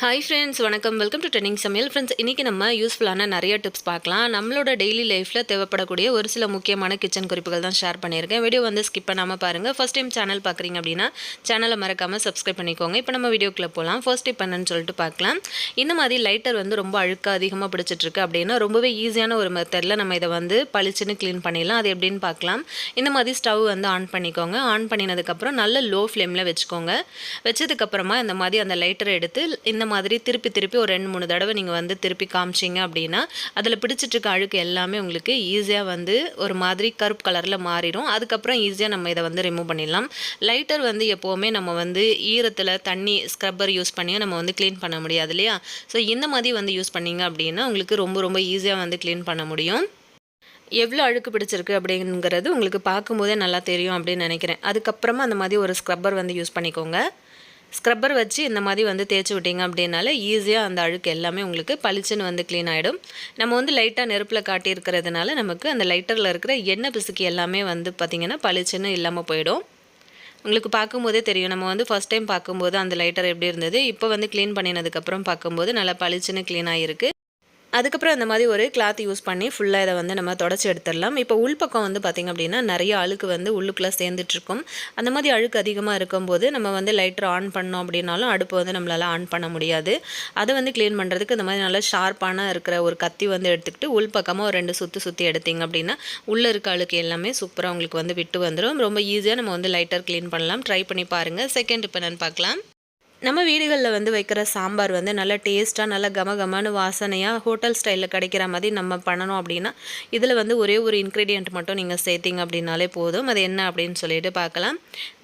Hi friends வணக்கம். Welcome to training சமையல் friends இன்றைக்கி நம்ம யூஸ்ஃபுல்லான நிறைய டிப்ஸ் பார்க்கலாம். நம்மளோட டெய்லி லைஃப்பில் தேவைப்படக்கூடிய ஒரு சில முக்கியமான கிச்சன் குறிப்புகள் தான் ஷேர் பண்ணியிருக்கேன். வீடியோ வந்து ஸ்கிப் பண்ணாமல் பாருங்கள் ஃபஸ்ட் டைம் சேனல் பார்க்குறீங்க அப்படின்னா சேனலை மறக்காமல் சப்ஸ்கிரைப் பண்ணிக்கோங்க. இப்போ நம்ம வீடியோக்குள்ளே போகலாம். ஃபர்ஸ்ட் டிப் என்னன்னு சொல்லிட்டு பார்க்கலாம். இந்த மாதிரி லைட்டர் வந்து ரொம்ப அழுக்க அதிகமாக பிடிச்சிட்ருக்கு அப்படின்னா ரொம்பவே ஈஸியான ஒரு மெத்தடில் நம்ம இதை வந்து பளிச்சுன்னு க்ளீன் பண்ணிடலாம். அது எப்படின்னு பார்க்கலாம். இந்த மாதிரி ஸ்டவ் வந்து ஆன் பண்ணிக்கோங்க. ஆன் பண்ணினதுக்கப்புறம் நல்ல லோ ஃப்ளேமில் வச்சுக்கோங்க. வச்சதுக்கப்புறமா இந்த மாதிரி அந்த லைட்டரை எடுத்து இந்த மாதிரி திருப்பி திருப்பி ஒரு ரெண்டு மூணு தடவை நீங்கள் வந்து திருப்பி காமிச்சிங்க அப்படின்னா அதில் பிடிச்சிட்ருக்க அழுக்கு எல்லாமே உங்களுக்கு ஈஸியாக வந்து ஒரு மாதிரி கருப்பு கலரில் மாறிடும் அதுக்கப்புறம் ஈஸியாக நம்ம இதை வந்து ரிமூவ் பண்ணிடலாம். லைட்டர் வந்து எப்போவுமே நம்ம வந்து ஈரத்தில் தண்ணி ஸ்க்ரப்பர் யூஸ் பண்ணியும் நம்ம வந்து க்ளீன் பண்ண முடியாது இல்லையா? ஸோ இந்த மாதிரி வந்து யூஸ் பண்ணிங்க அப்படின்னா உங்களுக்கு ரொம்ப ரொம்ப ஈஸியாக வந்து க்ளீன் பண்ண முடியும். எவ்வளோ அழுக்கு பிடிச்சிருக்கு அப்படிங்கிறது உங்களுக்கு பார்க்கும்போதே நல்லா தெரியும் அப்படின்னு நினைக்கிறேன். அதுக்கப்புறமா அந்த மாதிரி ஒரு ஸ்க்ரப்பர் வந்து யூஸ் பண்ணிக்கோங்க. ஸ்க்ரப்பர் வச்சு இந்த மாதிரி வந்து தேய்ச்சி விட்டிங்க அப்படின்னால ஈஸியாக அந்த அழுக்கு எல்லாமே உங்களுக்கு பளிச்சுன்னு வந்து க்ளீன் ஆகிடும் நம்ம வந்து லைட்டாக நெருப்பில் காட்டியிருக்கிறதுனால நமக்கு அந்த லைட்டரில் இருக்கிற எண்ணெய் பிசுக்கு எல்லாமே வந்து பார்த்திங்கன்னா பளிச்சுன்னு இல்லாமல் போயிடும். உங்களுக்கு பார்க்கும்போதே தெரியும். நம்ம வந்து ஃபஸ்ட் டைம் பார்க்கும்போது அந்த லைட்டர் எப்படி இருந்தது இப்போ வந்து க்ளீன் பண்ணினதுக்கப்புறம் பார்க்கும்போது நல்லா பளிச்சுன்னு க்ளீன் ஆகிருக்கு அதுக்கப்புறம் அந்த மாதிரி ஒரு கிளாத் யூஸ் பண்ணி ஃபுல்லாக இதை வந்து நம்ம தொடச்சி எடுத்துடலாம். இப்போ உள்பக்கம் வந்து பார்த்திங்க அப்படின்னா நிறைய அழுக்கு வந்து உள்ளுக்குள்ளே சேர்ந்துட்ருக்கும் அந்த மாதிரி அழுக்கு அதிகமாக இருக்கும்போது நம்ம வந்து லைட்டர் ஆன் பண்ணோம் அப்படின்னாலும் அடுப்பு வந்து நம்மளால் ஆன் பண்ண முடியாது. அதை வந்து க்ளீன் பண்ணுறதுக்கு இந்த மாதிரி நல்லா ஷார்ப்பான இருக்கிற ஒரு கத்தி வந்து எடுத்துக்கிட்டு உள்பக்கமாக ஒரு ரெண்டு சுற்றி சுற்றி எடுத்திங்க அப்படின்னா உள்ளே இருக்க அழுக்கு எல்லாமே சூப்பராக உங்களுக்கு வந்து விட்டு வந்துடும் ரொம்ப ஈஸியாக நம்ம வந்து லைட்டர் க்ளீன் பண்ணலாம். ட்ரை பண்ணி பாருங்கள் செகண்ட் இப்போ நான் பார்க்கலாம். நம்ம வீடுகளில் வந்து வைக்கிற சாம்பார் வந்து நல்லா டேஸ்ட்டாக நல்லா கம கமன்னு வாசனையாக ஹோட்டல் ஸ்டைலில் கிடைக்கிற மாதிரி நம்ம பண்ணணும் அப்படின்னா இதில் வந்து ஒரே ஒரு இன்க்ரீடியண்ட் மட்டும் நீங்கள் சேர்த்திங்க அப்படின்னாலே போதும். அது என்ன அப்படின்னு சொல்லிட்டு பார்க்கலாம்.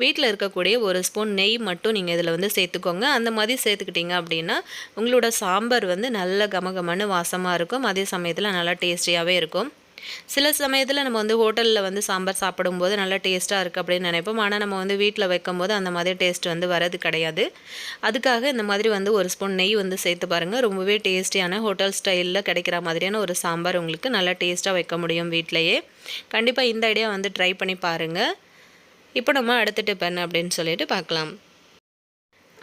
வீட்டில் இருக்கக்கூடிய ஒரு ஸ்பூன் நெய் மட்டும் நீங்கள் இதில் வந்து சேர்த்துக்கோங்க. அந்த மாதிரி சேர்த்துக்கிட்டிங்க அப்படின்னா உங்களோட சாம்பார் வந்து நல்ல கம கமன்னு வாசமாக இருக்கும். அதே சமயத்தில் நல்லா டேஸ்டியாகவே இருக்கும். சில சமயத்தில் நம்ம வந்து ஹோட்டலில் வந்து சாம்பார் சாப்பிடும்போது நல்லா டேஸ்ட்டாக இருக்குது அப்படின்னு நினைப்போம். ஆனால் நம்ம வந்து வீட்டில் வைக்கும்போது அந்த மாதிரி டேஸ்ட் வந்து வரது கிடையாது. அதுக்காக இந்த மாதிரி வந்து ஒரு ஸ்பூன் நெய் வந்து சேர்த்து பாருங்கள் ரொம்பவே டேஸ்டியான ஹோட்டல் ஸ்டைலில் கிடைக்கிற மாதிரியான ஒரு சாம்பார் உங்களுக்கு நல்லா டேஸ்ட்டாக வைக்க முடியும் வீட்டிலையே கண்டிப்பாக இந்த ஐடியா வந்து ட்ரை பண்ணி பாருங்கள் இப்போ நம்ம அடுத்த டிப் என்ன அப்படின்னு சொல்லிட்டு பார்க்கலாம்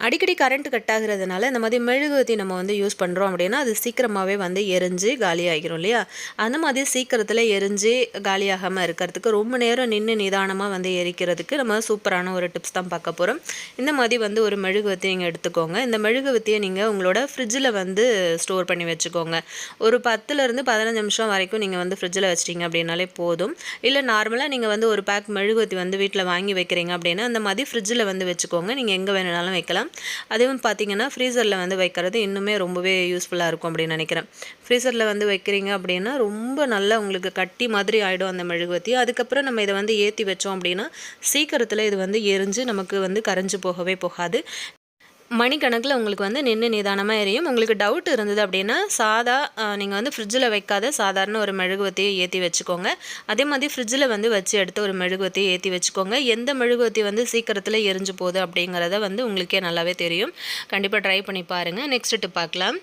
அடிக்கடி கரண்ட் கட் ஆகுறதுனால இந்த மாதிரி மெழுகுவத்தி நம்ம வந்து யூஸ் பண்ணுறோம் அப்படின்னா அது சீக்கிரமாகவே வந்து எரிஞ்சு காலியாகிரும் இல்லையா? அந்த மாதிரி சீக்கிரத்தில் எரிஞ்சு காலியாகாமல் இருக்கிறதுக்கு ரொம்ப நேரம் நின்று நிதானமாக வந்து எரிக்கிறதுக்கு நம்ம சூப்பரான ஒரு டிப்ஸ் தான் பார்க்க போகிறோம் இந்த மாதிரி வந்து ஒரு மெழுகுவத்தி நீங்கள் எடுத்துக்கோங்க. இந்த மெழுகுவத்தியை நீங்கள் உங்களோட ஃப்ரிட்ஜில் வந்து ஸ்டோர் பண்ணி வச்சுக்கோங்க. ஒரு பத்துலேருந்து பதினஞ்சு நிமிஷம் வரைக்கும் நீங்கள் வந்து ஃப்ரிட்ஜில் வச்சிட்டிங்க அப்படின்னாலே போதும். இல்லை நார்மலாக நீங்கள் வந்து ஒரு பேக் மெழுகுவத்தி வந்து வீட்டில் வாங்கி வைக்கிறீங்க அப்படின்னா அந்த மாதிரி ஃப்ரிட்ஜில் வந்து வச்சுக்கோங்க. நீங்கள் எங்கே வேணுனாலும் வைக்கலாம். அதுவும் பார்த்தீங்கன்னா ஃப்ரீசரில் வந்து வைக்கிறது இன்னுமே ரொம்பவே யூஸ்ஃபுல்லாக இருக்கும் அப்படின்னு நினைக்கிறேன். ஃப்ரீசரில் வந்து வைக்கிறீங்க அப்படின்னா ரொம்ப நல்லா உங்களுக்கு கட்டி மாதிரி ஆகிடும் அந்த மெழுகுவத்தி அதுக்கப்புறம் நம்ம இதை வந்து ஏற்றி வச்சோம் அப்படின்னா சீக்கிரத்தில் இது வந்து எரிஞ்சு நமக்கு வந்து கரைஞ்சு போகவே போகாது. மணிக்கணக்கில் உங்களுக்கு வந்து நின்று நிதானமாக எரியும். உங்களுக்கு டவுட் இருந்தது அப்படின்னா சாதா நீங்கள் வந்து ஃப்ரிட்ஜில் வைக்காத சாதாரண ஒரு மெழுகுவத்தியை ஏற்றி வச்சுக்கோங்க. அதே மாதிரி ஃப்ரிட்ஜில் வந்து வச்சு எடுத்து ஒரு மெழுகுவத்தியை ஏற்றி வச்சுக்கோங்க. எந்த மெழுகுவத்தி வந்து சீக்கிரத்தில் எரிஞ்சு போகுது அப்படிங்கிறத வந்து உங்களுக்கே நல்லாவே தெரியும். கண்டிப்பாக ட்ரை பண்ணி பாருங்கள் நெக்ஸ்ட்டு பார்க்கலாம்.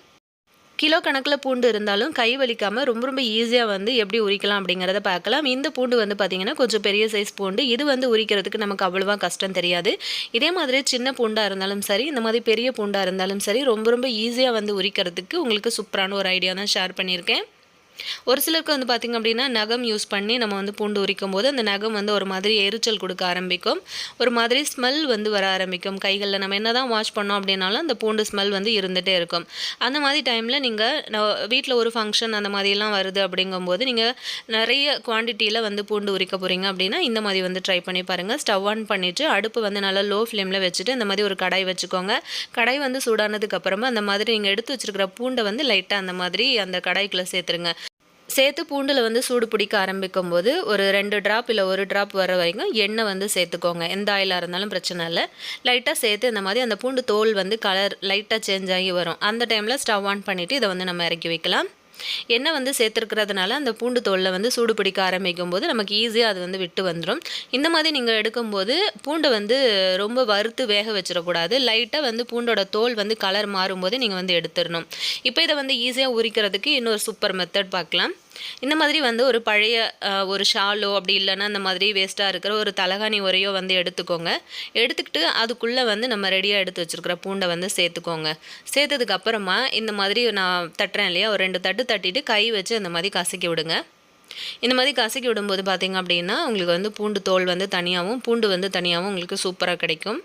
கிலோ கணக்கில் பூண்டு இருந்தாலும் கை வலிக்காமல் ரொம்ப ரொம்ப ஈஸியாக வந்து எப்படி உரிக்கலாம் அப்படிங்கிறத பார்க்கலாம். இந்த பூண்டு வந்து பார்த்திங்கன்னா கொஞ்சம் பெரிய சைஸ் பூண்டு. இது வந்து உரிக்கிறதுக்கு நமக்கு அவ்வளோவா கஷ்டம் தெரியாது. இதே மாதிரி சின்ன பூண்டாக இருந்தாலும் சரி இந்த மாதிரி பெரிய பூண்டாக இருந்தாலும் சரி ரொம்ப ரொம்ப ஈஸியாக வந்து உரிக்கிறதுக்கு உங்களுக்கு சூப்பரான ஒரு ஐடியா தான் ஷேர் பண்ணியிருக்கேன். ஒரு சிலருக்கு வந்து பார்த்திங்க அப்படின்னா நகம் யூஸ் பண்ணி நம்ம வந்து பூண்டு உரிக்கும் போது அந்த நகம் வந்து ஒரு மாதிரி எரிச்சல் கொடுக்க ஆரம்பிக்கும். ஒரு மாதிரி ஸ்மெல் வந்து வர ஆரம்பிக்கும். கைகளில் நம்ம என்ன தான் வாஷ் பண்ணோம் அப்படின்னாலும் அந்த பூண்டு ஸ்மெல் வந்து இருந்துகிட்டே இருக்கும். அந்த மாதிரி டைமில் நீங்கள் வீட்டில் ஒரு ஃபங்க்ஷன் அந்த மாதிரிலாம் வருது அப்படிங்கும்போது நீங்கள் நிறைய குவான்டிட்டியில் வந்து பூண்டு உரிக்க போகிறீங்க அப்படின்னா இந்த மாதிரி வந்து ட்ரை பண்ணி பாருங்கள் ஸ்டவ் ஆன் பண்ணிவிட்டு அடுப்பு வந்து நல்லா லோ ஃப்ளேமில் வச்சுட்டு இந்த மாதிரி ஒரு கடாய் வச்சுக்கோங்க. கடாய் வந்து சூடானதுக்கு அப்புறமா அந்த மாதிரி நீங்கள் எடுத்து வச்சுருக்கிற பூண்டை வந்து லைட்டாக அந்த மாதிரி அந்த கடாய்க்குள்ளே சேர்த்துருங்க. சேர்த்து பூண்டில் வந்து சூடு பிடிக்க ஆரம்பிக்கும் போது ஒரு ரெண்டு ட்ராப் இல்லை ஒரு ட்ராப் வர வரைக்கும் எண்ணெய் வந்து சேர்த்துக்கோங்க. எந்த ஆயிலாக இருந்தாலும் பிரச்சனை இல்லை. லைட்டாக சேர்த்து இந்த மாதிரி அந்த பூண்டு தோல் வந்து கலர் லைட்டாக சேஞ்ச் ஆகி வரும். அந்த டைமில் ஸ்டவ் ஆன் பண்ணிவிட்டு இதை வந்து நம்ம இறக்கி வைக்கலாம். எண்ணெய் வந்து சேர்த்துருக்கிறதுனால அந்த பூண்டு தோலில் வந்து சூடு பிடிக்க ஆரம்பிக்கும் போது நமக்கு ஈஸியாக அது வந்து விட்டு வந்துடும் இந்த மாதிரி நீங்கள் எடுக்கும்போது பூண்டை வந்து ரொம்ப வறுத்து வேக வச்சிடக்கூடாது. லைட்டாக வந்து பூண்டோட தோல் வந்து கலர் மாறும்போது நீங்கள் வந்து எடுத்துடணும். இப்போ இதை வந்து ஈஸியாக உரிக்கிறதுக்கு இன்னொரு சூப்பர் மெத்தட் பார்க்கலாம். இந்த மாதிரி வந்து ஒரு பழைய ஒரு ஷாலோ அப்படி இல்லைன்னா அந்த மாதிரி வேஸ்ட்டாக இருக்கிற ஒரு தலகாணி உரையோ வந்து எடுத்துக்கோங்க. எடுத்துக்கிட்டு அதுக்குள்ளே வந்து நம்ம ரெடியாக எடுத்து வச்சுருக்கிற பூண்டை வந்து சேர்த்துக்கோங்க. சேர்த்ததுக்கப்புறமா இந்த மாதிரி நான் தட்டுறேன் இல்லையா? ஒரு ரெண்டு தட்டு தட்டிட்டு கை வச்சு அந்த மாதிரி கசக்கி விடுங்க. இந்த மாதிரி கசக்கி விடும்போது பார்த்தீங்க அப்படின்னா உங்களுக்கு வந்து பூண்டு தோல் வந்து தனியாகவும் பூண்டு வந்து தனியாகவும் உங்களுக்கு சூப்பராக கிடைக்கும்.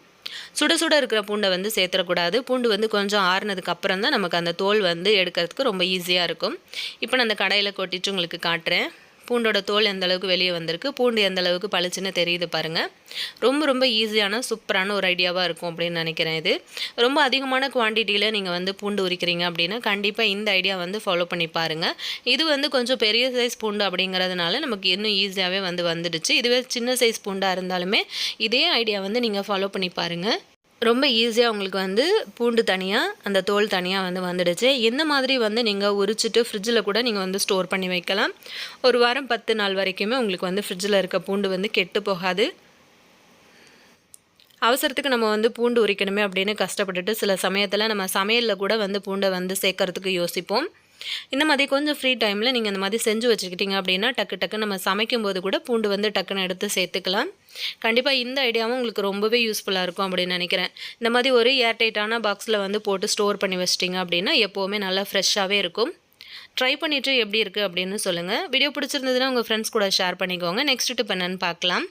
சுட சுட இருக்கிற பூண்டை வந்து சேர்த்துடக்கூடாது. பூண்டு வந்து கொஞ்சம் ஆறுனதுக்கு அப்புறம் தான் நமக்கு அந்த தோல் வந்து எடுக்கிறதுக்கு ரொம்ப ஈஸியாக இருக்கும். இப்போ நான் அந்த கடையில் கொட்டிட்டு உங்களுக்கு காட்டுறேன். பூண்டோட தோல் எந்த அளவுக்கு வெளியே வந்திருக்கு பூண்டு எந்த அளவுக்கு பளிச்சுன்னு தெரியுது பாருங்கள் ரொம்ப ரொம்ப ஈஸியான சூப்பரான ஒரு ஐடியாவாக இருக்கும் அப்படின்னு நினைக்கிறேன் இது. ரொம்ப அதிகமான குவான்டிட்டியில் நீங்கள் வந்து பூண்டு உரிக்கிறீங்க அப்படின்னா கண்டிப்பாக இந்த ஐடியா வந்து ஃபாலோ பண்ணி பாருங்கள் இது வந்து கொஞ்சம் பெரிய சைஸ் பூண்டு அப்படிங்கிறதுனால நமக்கு இன்னும் ஈஸியாகவே வந்து வந்துடுச்சு. இதுவே சின்ன சைஸ் பூண்டாக இருந்தாலுமே இதே ஐடியா வந்து நீங்கள் ஃபாலோ பண்ணி பாருங்கள் ரொம்ப ஈஸியாக உங்களுக்கு வந்து பூண்டு தனியாக அந்த தோல் தனியாக வந்து வந்துடுச்சு. இந்த மாதிரி வந்து நீங்கள் உரிச்சிட்டு ஃப்ரிட்ஜில் கூட நீங்கள் வந்து ஸ்டோர் பண்ணி வைக்கலாம். ஒரு வாரம் பத்து நாள் வரைக்குமே உங்களுக்கு வந்து ஃப்ரிட்ஜில் இருக்க பூண்டு வந்து கெட்டு போகாது. அவசரத்துக்கு நம்ம வந்து பூண்டு உரிக்கணுமே அப்படின்னு கஷ்டப்பட்டுட்டு சில சமயத்தில் நம்ம சமையலில் கூட வந்து பூண்டை வந்து சேர்க்கறதுக்கு யோசிப்போம். இந்த மாதிரி கொஞ்சம் ஃப்ரீ டைமில் நீங்கள் இந்த மாதிரி செஞ்சு வச்சுக்கிட்டிங்க அப்படின்னா டக்கு டக்கு நம்ம சமைக்கும்போது கூட பூண்டு வந்து டக்குன்னு எடுத்து சேர்த்துக்கலாம். கண்டிப்பாக இந்த ஐடியாவும் உங்களுக்கு ரொம்பவே யூஸ்ஃபுல்லாக இருக்கும் அப்படின்னு நினைக்கிறேன். இந்த மாதிரி ஒரு ஏர்டைட்டான பாக்ஸில் வந்து போட்டு ஸ்டோர் பண்ணி வச்சிட்டிங்க அப்படின்னா எப்போவுமே நல்லா ஃப்ரெஷ்ஷாகவே இருக்கும். ட்ரை பண்ணிவிட்டு எப்படி இருக்குது அப்படின்னு சொல்லுங்கள் வீடியோ பிடிச்சிருந்ததுன்னா உங்கள் ஃப்ரெண்ட்ஸ் கூட ஷேர் பண்ணிக்கோங்க. நெக்ஸ்ட் டிப் என்னென்னு பார்க்கலாம்.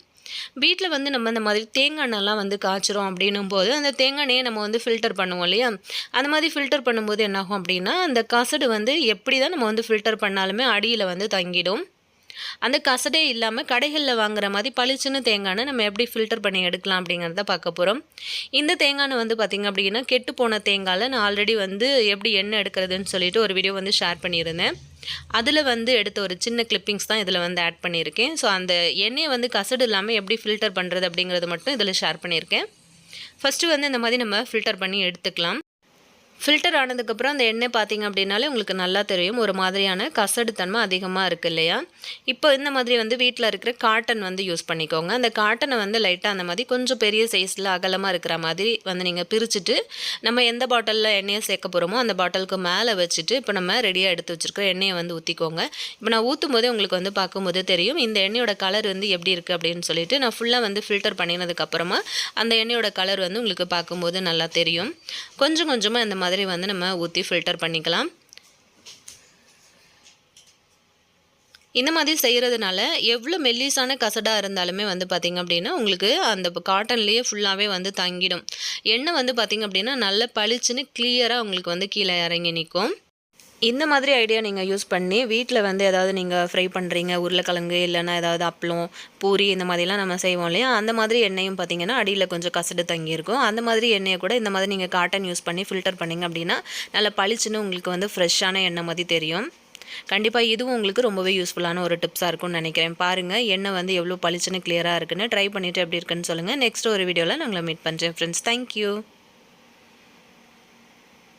வீட்டில் வந்து நம்ம இந்த மாதிரி தேங்காய் எண்ணெய்லாம் வந்து காய்ச்சிரும் அப்படின்னும் போது அந்த தேங்காய் எண்ணெயை நம்ம வந்து ஃபில்டர் பண்ணுவோம் இல்லையா? அந்த மாதிரி ஃபில்டர் பண்ணும்போது என்னாகும் அப்படின்னா அந்த கசடு வந்து எப்படி தான் நம்ம வந்து ஃபில்டர் பண்ணாலுமே அடியில் வந்து தங்கிடும். அந்த கசடே இல்லாமல் கடைகளில் வாங்குற மாதிரி பளிச்சுன்னு தேங்காய் நம்ம எப்படி ஃபில்டர் பண்ணி எடுக்கலாம் அப்படிங்கிறத பார்க்க போகிறோம் இந்த தேங்காய் வந்து பார்த்திங்க அப்படின்னா கெட்டு போன தேங்காயில் நான் ஆல்ரெடி வந்து எப்படி எண்ணெய் எடுக்கிறதுன்னு சொல்லிட்டு ஒரு வீடியோ வந்து ஷேர் பண்ணியிருந்தேன். அதில் வந்து எடுத்த ஒரு சின்ன கிளிப்பிங்ஸ் தான் இதில் வந்து ஆட் பண்ணியிருக்கேன். ஸோ அந்த எண்ணெயை வந்து கசடு இல்லாமல் எப்படி ஃபில்டர் பண்ணுறது அப்படிங்கிறது மட்டும் இதில் ஷேர் பண்ணியிருக்கேன். ஃபஸ்ட்டு வந்து இந்த மாதிரி நம்ம ஃபில்டர் பண்ணி எடுத்துக்கலாம். ஃபில்டர் ஆனதுக்கப்புறம் அந்த எண்ணெய் பார்த்தீங்க அப்படின்னாலே உங்களுக்கு நல்லா தெரியும். ஒரு மாதிரியான கசடுத்தன்மை அதிகமாக இருக்குது இல்லையா? இப்போ இந்த மாதிரி வந்து வீட்டில் இருக்கிற காட்டன் வந்து யூஸ் பண்ணிக்கோங்க. அந்த காட்டனை வந்து லைட்டாக அந்த மாதிரி கொஞ்சம் பெரிய சைஸில் அகலமாக இருக்கிற மாதிரி வந்து நீங்கள் பிரிச்சுட்டு நம்ம எந்த பாட்டிலில் எண்ணெயை சேர்க்க போகிறோமோ அந்த பாட்டிலுக்கு மேலே வச்சுட்டு இப்போ நம்ம ரெடியாக எடுத்து வச்சுருக்கிற எண்ணெயை வந்து ஊற்றிக்கோங்க இப்போ நான் ஊற்றும் போதே உங்களுக்கு வந்து பார்க்கும்போது தெரியும் இந்த எண்ணெயோட கலர் வந்து எப்படி இருக்குது அப்படின்னு சொல்லிட்டு நான் ஃபுல்லாக வந்து ஃபில்டர் பண்ணினதுக்கப்புறமா அந்த எண்ணெயோட கலர் வந்து உங்களுக்கு பார்க்கும்போது நல்லா தெரியும். கொஞ்சம் கொஞ்சமாக இந்த மாதிரி வந்து நம்ம ஊற்றி ஃபில்டர் பண்ணிக்கலாம். இந்த மாதிரி செய்கிறதுனால எவ்வளோ மெல்லிசான கசடாக இருந்தாலுமே வந்து பார்த்திங்க அப்படின்னா உங்களுக்கு அந்த காட்டன்லேயே ஃபுல்லாகவே வந்து தங்கிடும். எண்ணெய் வந்து பார்த்திங்க அப்படின்னா நல்ல பளிச்சுன்னு கிளியராக உங்களுக்கு வந்து கீழே இறங்கி நிற்கும் இந்த மாதிரி ஐடியா நீங்கள் யூஸ் பண்ணி வீட்டில் வந்து ஏதாவது நீங்கள் ஃப்ரை பண்ணுறீங்க உருளைக்கிழங்கு இல்லைன்னா ஏதாவது அப்பளம் பூரி இந்த மாதிரிலாம் நம்ம செய்வோம் இல்லையா? அந்த மாதிரி எண்ணெயும் பார்த்தீங்கன்னா அடியில் கொஞ்சம் கசடு தங்கியிருக்கும். அந்த மாதிரி எண்ணெயை கூட இந்த மாதிரி நீங்கள் காட்டன் யூஸ் பண்ணி ஃபில்டர் பண்ணிங்க அப்படின்னா நல்லா பளிச்சுன்னு உங்களுக்கு வந்து ஃப்ரெஷ்ஷான எண்ணெய் மாதிரி தெரியும். கண்டிப்பாக இதுவும் உங்களுக்கு ரொம்பவே யூஸ்ஃபுல்லான ஒரு டிப்ஸாக இருக்கும்னு நினைக்கிறேன். பாருங்கள் எண்ணெய் வந்து எவ்வளோ பளிச்சுன்னு கிளியராக இருக்குன்னு. ட்ரை பண்ணிவிட்டு எப்படி இருக்குன்னு சொல்லுங்கள் நெக்ஸ்ட் ஒரு வீடியோவில் நான் உங்களை மீட் பண்ணுறேன் ஃப்ரெண்ட்ஸ் தேங்க்யூ